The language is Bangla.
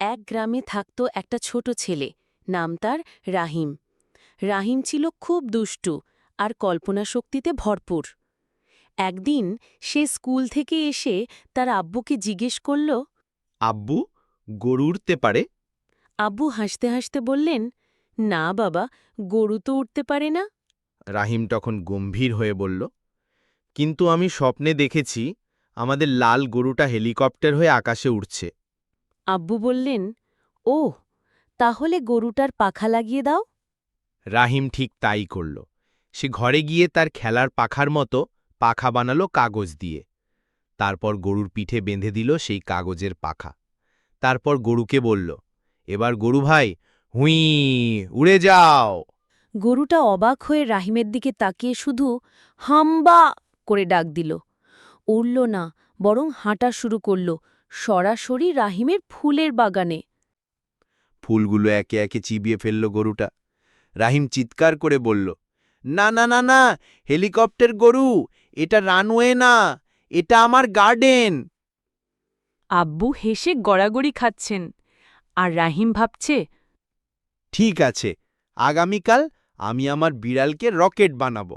এক গ্রামে থাকত একটা ছোট ছেলে নাম তার রাহিম। রাহিম ছিল খুব দুষ্টু আর কল্পনা শক্তিতে ভরপুর। একদিন সে স্কুল থেকে এসে তার আব্বুকে জিজ্ঞেস করল আব্বু গরু উড়তে পারে? আব্বু হাসতে হাসতে বললেন না বাবা গরু তো উঠতে পারে না। রাহিম তখন গম্ভীর হয়ে বলল কিন্তু আমি স্বপ্নে দেখেছি আমাদের লাল গরুটা হেলিকপ্টার হয়ে আকাশে উঠছে আব্বু বললেন ও তাহলে গরুটার পাখা লাগিয়ে দাও। রাহিম ঠিক তাই করল। সে ঘরে গিয়ে তার খেলার পাখার মতো পাখা বানালো কাগজ দিয়ে। তারপর গরুর পিঠে বেঁধে দিল সেই কাগজের পাখা। তারপর গরুকে বলল এবার গরু ভাই হুই উড়ে যাও। গরুটা অবাক হয়ে রাহিমের দিকে তাকিয়ে শুধু হাম্বা করে ডাক দিল। উড়ল না বরং হাঁটা শুরু করল। সরাসরি রাহিমের ফুলের বাগানে। ফুলগুলো একে একে চিবিয়ে ফেলল গরুটা। রাহিম চিৎকার করে বলল না না না না হেলিকপ্টার গরু এটা রানওয়ে না এটা আমার গার্ডেন। আব্বু হেসে গড়াগড়ি খাচ্ছেন আর রাহিম ভাবছে ঠিক আছে আগামীকাল আমি আমার বিড়ালকে রকেট বানাবো।